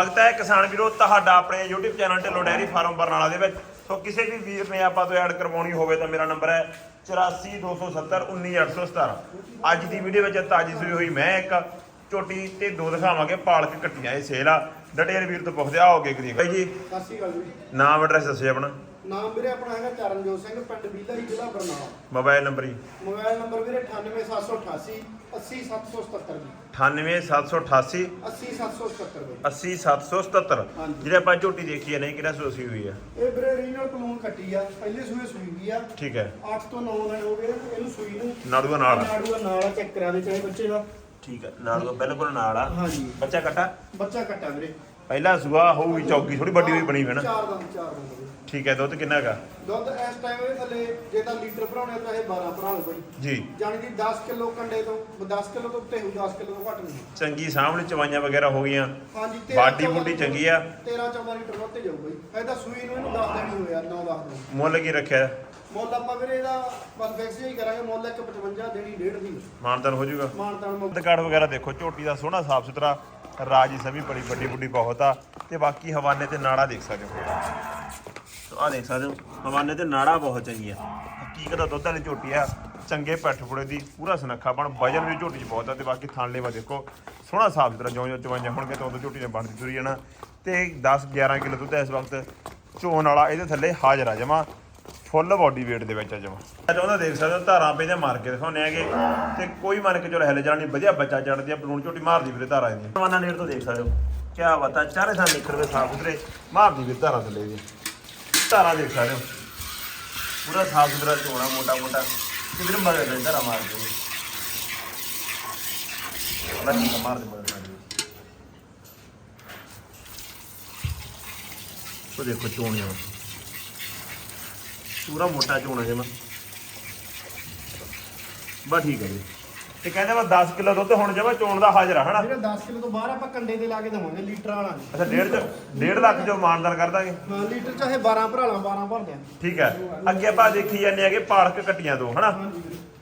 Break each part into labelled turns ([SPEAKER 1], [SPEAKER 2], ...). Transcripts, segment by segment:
[SPEAKER 1] ਸਵਾਗਤ ਹੈ ਕਿਸਾਨ ਵੀਰੋ ਤੁਹਾਡਾ ਆਪਣੇ YouTube channel Dhillon dairy farm Barnala ਦੇ ਵਿੱਚ। ਸੋ ਕਿਸੇ ਵੀ ਵੀਰ ਨੇ ਆਪਾਂ ਤੋਂ ਐਡ ਕਰਵਾਉਣੀ ਹੋਵੇ ਤਾਂ ਮੇਰਾ ਨੰਬਰ ਹੈ 8427191817 ਅੱਜ ਦੀ ਵੀਡੀਓ ਵਿੱਚ ਤਾਜੀ ਸੂਈ ਹੋਈ ਮੈਂ ਇੱਕ ਝੋਟੀ ਤੇ ਦੋ ਦਿਖਾਵਾਂਗੇ ਪਾਲਕ ਕੱਟੀਆਂ ਇਹ ਸੇਲ ਆ। ਡਟੇਲ ਵੀਰ ਤੋਂ ਪੁੱਛਦੇ ਆਓਗੇ ਬਾਈ ਜੀ
[SPEAKER 2] ਸਤਿ ਸ਼੍ਰੀ ਅਕਾਲ ਜੀ।
[SPEAKER 1] ਨਾਮ ਐਡਰੈਸ ਦੱਸਿਓ ਆਪਣਾ।
[SPEAKER 2] ਨਾਮ ਵੀਰੇ ਆਪਣਾ ਹੈਗਾ ਚਰਨਜੋਤ ਸਿੰਘ ਪਿੰਡ ਬੀਲਾ ਹੀ ਜ਼ਿਲ੍ਹਾ ਬਰਨਾਲਾ।
[SPEAKER 1] ਮੋਬਾਈਲ ਨੰਬਰ ਜੀ।
[SPEAKER 2] ਮੋਬਾਈਲ ਨੰਬਰ ਵੀਰੇ 98788 80777 ਜੀ।
[SPEAKER 1] 98788
[SPEAKER 2] 80777 ਜੀ।
[SPEAKER 1] 80777
[SPEAKER 2] ਹਾਂਜੀ।
[SPEAKER 1] ਜਿਹੜੇ ਆਪਾਂ ਝੋਟੀ ਦੇਖੀ ਹੈ ਨਹੀਂ ਕਿਹੜਾ ਸੋਸੀ ਹੋਈ ਆ?
[SPEAKER 2] ਇਹ ਵੀਰੇ ਰੀਜਨਲ ਕਲੂਨ ਕੱਟੀ ਆ ਪਹਿਲੇ ਸੂਏ ਸੂਈ ਵੀ ਆ।
[SPEAKER 1] ਠੀਕ ਹੈ।
[SPEAKER 2] 8 ਤੋਂ 9 ਦਿਨ ਹੋ ਗਏ ਇਹਨੂੰ ਸੂਈ ਨੂੰ
[SPEAKER 1] ਨਾੜੂਆ ਨਾਲ। ਆ।
[SPEAKER 2] ਨਾੜੂਆ ਨਾਲ ਆ ਚੈੱਕ ਕਰਾ ਦੇ ਚਾਹੇ ਬੱਚੇ ਦਾ।
[SPEAKER 1] ਠੀਕ ਹੈ ਦਾ ਬਿਲਕੁਲ ਨਾਲ ਆ।
[SPEAKER 2] ਹਾਂਜੀ।
[SPEAKER 1] ਬੱਚਾ ਕੱਟਾ?
[SPEAKER 2] ਬੱਚਾ ਕੱਟਾ ਵੀਰੇ।
[SPEAKER 1] ਪਹਿਲਾ ਸੂਆ ਹੋਊਗੀ ਚੌਕੀ ਥੋੜੀ ਵੱਡੀ ਹੋਈ ਬਣੀ ਫੇਣਾ
[SPEAKER 2] ਚਾਰ ਦੰਦ ਚਾਰ ਦੰਦ। ਵੀਰੇ।
[SPEAKER 1] ਠੀਕ ਹੈ ਦੁੱਧ ਕਿੰਨਾ ਹੈਗਾ?
[SPEAKER 2] ਦੁੱਧ ਇਸ ਟਾਈਮ ਇਹ ਥੱਲੇ ਜੇ ਤਾਂ ਲੀਟਰ ਭਰਾਉਣੇ ਤਾਂ ਇਹ 12 ਭਰਾ ਲਓ ਬਾਈ
[SPEAKER 1] ਜੀ।
[SPEAKER 2] ਜਾਣੀ ਕਿ 10 ਕਿਲੋ ਕੰਡੇ ਤੋਂ 10 ਕਿਲੋ ਤੋਂ ਉੱਤੇ ਹੋ 10 ਕਿਲੋ ਤੋਂ ਘੱਟ ਨਹੀਂ।
[SPEAKER 1] ਚੰਗੀ ਸਾਹਮਣੇ ਚਵਾਈਆਂ ਵਗੈਰਾ ਹੋ ਗਈਆਂ।
[SPEAKER 2] ਹਾਂਜੀ
[SPEAKER 1] ਬਾਡੀ ਬੂਡੀ ਚੰਗੀ ਆ।
[SPEAKER 2] 13 14 ਲੀਟਰ ਦੁੱਧ ਤੇ ਜਾਊਗਾ ਜੀ। ਇਹਦਾ ਸੂਈ ਨੂੰ ਇਹਨੂੰ 10 ਦਿਨ ਹੀ ਹੋਇਆ 9 10 ਦਿਨ
[SPEAKER 1] ਮੁੱਲ ਕੀ ਰੱਖਿਆ?
[SPEAKER 2] ਮੁੱਲ ਆਪਾਂ ਵੀਰੇ ਇਹਦਾ ਬਸ ਫਿਕਸ ਹੀ ਕਰਾਂਗੇ ਮੁੱਲ ਇੱਕ 55 ਦੇਣੀ ਡੇਢ ਦੀ।
[SPEAKER 1] ਮਾਨਤਨ ਹੋ ਜਾਊਗਾ।
[SPEAKER 2] ਮਾਨਤਾਨ ਮੁੱਲ।
[SPEAKER 1] ਦੁੱਧ ਕਾਰਡ ਵਗੈਰਾ ਦੇਖੋ ਝੋਟੀ ਦਾ ਸੋਹਣਾ ਸਾਫ਼ ਸੁਥਰਾ ਰਾਜੀ ਸਭੀ ਬੜੀ ਵੱਡੀ ਵੱਡੀ ਬਹੁਤ ਆ। ਤੇ ਬਾਕੀ ਹਵਾਨੇ ਤੇ ਨਾੜਾ ਦੇਖ ਸਕਦੇ ਹੋ। ਆ ਦੇਖ ਸਕਦੇ ਹੋ, ਹਵਾਨੇ ਤੇ ਨਾੜਾ ਬਹੁਤ ਚੰਗੀ ਆ ਹਕੀਕਤ ਦਾ ਦੁੱਧ ਵਾਲੀ ਝੋਟੀ ਆ, ਚੰਗੇ ਪੈਠ ਫੁੜੇ ਦੀ, ਪੂਰਾ ਸੁਨੱਖਾ ਬਣ, ਵਜਨ ਵੀ ਝੋਟੀ 'ਚ ਬਹੁਤ ਆ ਤੇ ਬਾਕੀ ਥਣ ਲੇਵਾ ਦੇਖੋ, ਸੋਹਣਾ ਸਾਫ਼ ਸੁਥਰਾ ਜਿਉਂ ਜਿਉਂ ਚਵਾਈਆਂ ਹੋਣਗੇ ਤਾਂ ਉਦੋਂ ਝੋਟੀ ਨੇ ਬਣਦੀ ਤੁਰੀ ਜਾਣਾ ਤੇ 10 11 ਕਿਲੋ ਦੁੱਧ ਇਸ ਵਕਤ ਚੋਣ ਵਾਲਾ, ਇਹਦੇ ਥੱਲੇ ਹਾਜ਼ਰ ਆ ਜਮਾ, ਫੁੱਲ ਬਾਡੀ weight ਦੇ ਵਿੱਚ ਆ ਜਮਾ। ਚਾਹੁੰਦਾ ਦੇਖ ਸਕਦੇ ਹੋ, ਧਾਰਾਂ ਪਈਆਂ ਮਾਰ ਕੇ ਦਿਖਾਉਂਦੇ ਆਗੇ ਤੇ ਕੋਈ ਮੰਨ ਕੇ ਚਲੋ ਹਿੱਲ ਜਾਣੀ ਵਧੀਆ ਬੱਚਾ ਚੜਦੀ ਆ, ਬਲੂਨ ਝੋਟੀ ਮਾਰਦੀ ਵੀਰੇ ਧਾਰਾਂ ਇਹਦੀ ਜਵਾਨਾ ਨੇੜ ਤੋਂ ਦੇਖ ਸਕਦੇ ਹੋ ਕੀ ਬਤਾ, ਚਾਰੇ ਥਾਂ ਨਿਕਲਵੇ ਸਾਫ਼ ਸੁਥਰੇ, ਮਾਰਦੀ ਵੀਰੇ ਧਾਰਾਂ ਥੱਲੇ ਦੀ ਧਾਰਾ ਦੇਖ ਸਕਦੇ ਹੋ। ਪੂਰਾ ਸਾਫ਼ ਸੁਥਰਾ ਚੋਣਾ ਮੋਟਾ ਮੋਟਾ। ਤੇ ਮਗਰ ਦੇ ਧਾਰਾਂ ਮਾਰਦੇ ਹੋ ਲੱਗੀ ਮਾਰਦੇ ਮਗਰ ਉਹ ਦੇਖੋ ਚੋਣੀਆਂ ਪੂਰਾ ਮੋਟਾ ਚੋਣਾ ਜਮਾ ਬਾ ਠੀਕ ਹੈ ਜੀ। ਤੇ ਕਹਿੰਦੇ ਵਾ 10 ਕਿਲੋ ਦੁੱਧ ਹੁਣ ਜਮਾ ਚੋਣ ਦਾ ਹਾਜ਼ਰ ਆ ਹਨਾ?
[SPEAKER 2] ਵੀਰੇ 10 ਕਿਲੋ ਤੋਂ ਬਾਹਰ ਆਪਾਂ ਕੰਡੇ ਤੇ ਲਾ ਕੇ ਦਵਾਂਗੇ ਲੀਟਰ ਵਾਲਾ ਨਹੀਂ।
[SPEAKER 1] ਅੱਛਾ ਡੇਢ ਚ ਡੇਢ ਲੱਖ ਜੋ ਮਾਨਦਾਨ ਕਰ ਦਾਂਗੇ?
[SPEAKER 2] ਹਾਂ ਲੀਟਰ ਚਾਹੇ 12 ਭਰਾ ਲਾਂ 12 ਭਰ ਦਿਆਂ।
[SPEAKER 1] ਠੀਕ ਹੈ। ਅੱਗੇ ਆਪਾਂ ਦੇਖੀ ਜਾਂਦੇ ਆਗੇ ਪਾਲਕ ਕੱਟੀਆਂ ਦੋ ਹਨਾ?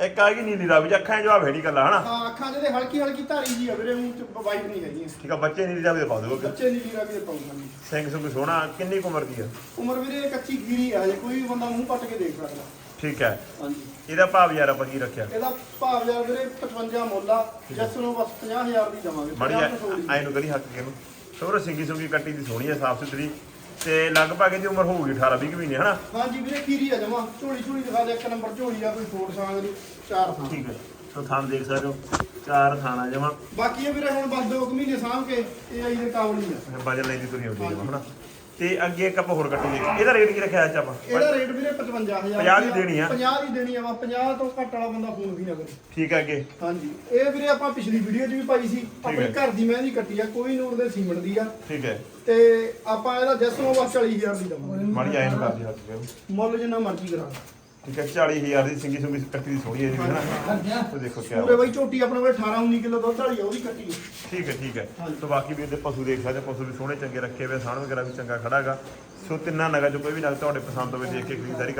[SPEAKER 1] ਇੱਕ ਆ ਗਈ ਨੀਲੀ ਰਾਵੀ ਅੱਖਾਂ 'ਚ ਜਵਾਬ ਹੈੜੀ ਕੱਲਾ ਹਨਾ?
[SPEAKER 2] ਹਾਂ ਅੱਖਾਂ ਦੇ ਹਲਕੀ ਹਲਕੀ ਧਾਰੀ ਜੀ ਆ ਵੀਰੇ ਮੂੰਹ ਚ ਵਾਈਟ ਨਹੀਂ ਹੈਗੀਆਂ।
[SPEAKER 1] ਠੀਕ ਆ ਬੱਚੇ ਨੀਲੀ ਰਾਵੀ ਦੇ ਪਾ ਦਿਓ
[SPEAKER 2] ਬੱਚੇ ਨੀਲੀ ਰਾਵੀ ਦੇ ਪਾਉਂਗਾ ਜੀ
[SPEAKER 1] ਸਿੰਘ ਸੁੰਗ ਸੋਹਣਾ ਕਿੰਨੀ ਕੁ ਉਮਰ ਦੀ ਆ?
[SPEAKER 2] ਉਮਰ ਵੀਰੇ ਕੱਚੀ ਖੀਰੀ ਆ ਜੇ ਕੋਈ ਵੀ ਬੰਦਾ ਮੂੰਹ ਪੱਟ ਕੇ ਦੇਖ ਸਕਦਾ।
[SPEAKER 1] ਠੀਕ ਹੈ।
[SPEAKER 2] ਹਾਂਜੀ।
[SPEAKER 1] ਇਹਦਾ ਭਾਵ ਯਾਰ ਆਪਾਂ ਕੀ ਰੱਖਿਆ?
[SPEAKER 2] ਇਹਦਾ ਭਾਵ ਯਾਰ ਵੀਰੇ 55 ਮੁੱਲ ਆ। ਜਿਸ ਨੂੰ ਬਸ 50000 ਦੀ ਦਵਾਂਗੇ।
[SPEAKER 1] ਮੜੀ
[SPEAKER 2] 50 ਤੋਂ ਥੋੜ੍ਹੀ।
[SPEAKER 1] ਆਈ ਨੂੰ ਕਰੀ ਹੱਕ ਕੇ ਨੂੰ। ਸੋਹਰੇ ਸਿੰਗੀ ਸੁੰਗੀ ਕੱਟੀ ਦੀ ਸੋਹਣੀ ਹੈ ਸਾਫ਼ ਸੁਥਰੀ। ਤੇ ਲਗਭਗ ਇਹਦੀ ਉਮਰ ਹੋਊਗੀ 18 20 ਮਹੀਨੇ ਹਨਾ?
[SPEAKER 2] ਹਾਂਜੀ ਵੀਰੇ ਖੀਰੀ ਆ ਜਮਾ। ਝੋਲੀ ਝੋਲੀ ਦਿਖਾ ਦੇ ਇੱਕ ਨੰਬਰ ਝੋਲੀ ਆ ਕੋਈ ਫੋੜ ਸਾਂਗ ਦੀ ਚਾਰ ਥਾਂ।
[SPEAKER 1] ਠੀਕ ਹੈ ਸੋ ਥਾਂ ਦੇਖ ਸਕਦੇ ਹੋ। ਚਾਰ ਥਾਣਾ ਜਮਾ।
[SPEAKER 2] ਬਾਕੀ ਇਹ ਵੀਰੇ ਹੁਣ ਬਸ 2 ਮਹੀਨੇ ਸਾਂਭ ਕੇ ਇਹ ਆਈ ਦੇ ਕਾਬਲੀ ਆ।
[SPEAKER 1] ਵਜਨ ਲੈਂਦੀ ਤੁਰੀ ਆਉਂਦੀ ਹੈ ਹਨਾ? ਤੇ ਅੱਗੇ ਇੱਕ ਆਪਾਂ ਹੋਰ ਕੱਟੀ ਦੇਖੀ ਇਹਦਾ ਰੇਟ ਕੀ ਰੱਖਿਆ ਅੱਜ ਆਪਾਂ?
[SPEAKER 2] ਇਹਦਾ ਰੇਟ ਵੀਰੇ 55000
[SPEAKER 1] ਪੰਜਾਹ ਦੀ ਦੇਣੀ ਆ।
[SPEAKER 2] 50 ਦੀ ਦੇਣੀ ਆ ਵਾ। 50 ਤੋਂ ਘੱਟ ਵਾਲਾ ਬੰਦਾ ਫੋਨ ਵੀ ਨਾ ਕਰੇ।
[SPEAKER 1] ਠੀਕ ਹੈ ਅੱਗੇ।
[SPEAKER 2] ਹਾਂਜੀ। ਇਹ ਵੀਰੇ ਆਪਾਂ ਪਿਛਲੀ ਵੀਡੀਓ 'ਚ ਵੀ ਪਾਈ ਸੀ। ਆਪਣੇ। ਘਰ ਦੀ ਮਹਿੰਦੀ ਕੱਟੀ ਆ। ਕੋਈ ਨੂਰ ਦੇ ਸੀਮਣ ਦੀ ਆ।
[SPEAKER 1] ਠੀਕ ਹੈ।
[SPEAKER 2] ਤੇ ਆਪਾਂ ਇਹਦਾ ਜਸਮੋ ਬਸ 40000 ਦੀ ਦਵਾਂਗੇ।
[SPEAKER 1] ਮਾੜੀ ਆਏ ਨੂੰ ਕਰਦੀ ਹੱਥ ਕੇ
[SPEAKER 2] ਮੁੱਲ ਜਿੰਨਾ ਮਰਜ਼ੀ ਕਰਾ
[SPEAKER 1] ਠੀਕ ਹੈ 40000 ਦੀ ਸਿੰਗੀ ਸੁੰਗੀ ਕੱਟੀ ਦੀ ਸੋਹਣੀ ਹੈ ਜੀ ਹਨਾ ਤੇ ਦੇਖੋ ਕੀ
[SPEAKER 2] ਪੂਰੇ ਬਾਈ ਝੋਟੀ ਆਪਣੇ ਕੋਲ 18 19 ਕਿਲੋ ਦੁੱਧ ਵਾਲੀ ਆ ਉਹਦੀ ਕੱਟੀ ਆ।
[SPEAKER 1] ਠੀਕ ਹੈ ਠੀਕ ਹੈ। ਸੋ ਬਾਕੀ ਵੀ ਇਹਦੇ ਪਸ਼ੂ ਦੇਖ ਸਕਦੇ ਹੋ, ਪਸ਼ੂ ਵੀ ਸੋਹਣੇ ਚੰਗੇ ਰੱਖੇ ਹੋਏ ਸਾਣ ਵਗੈਰਾ ਵੀ ਚੰਗਾ ਖੜਾਗਾ ਸੋ ਤਿੰਨਾਂ ਨਗਾਂ ਚੋਂ ਕੋਈ ਵੀ ਨਗ ਤੁਹਾਡੇ ਪਸੰਦ ਹੋਵੇ ਦੇਖ ਕੇ ਖਰੀਦਦਾਰੀ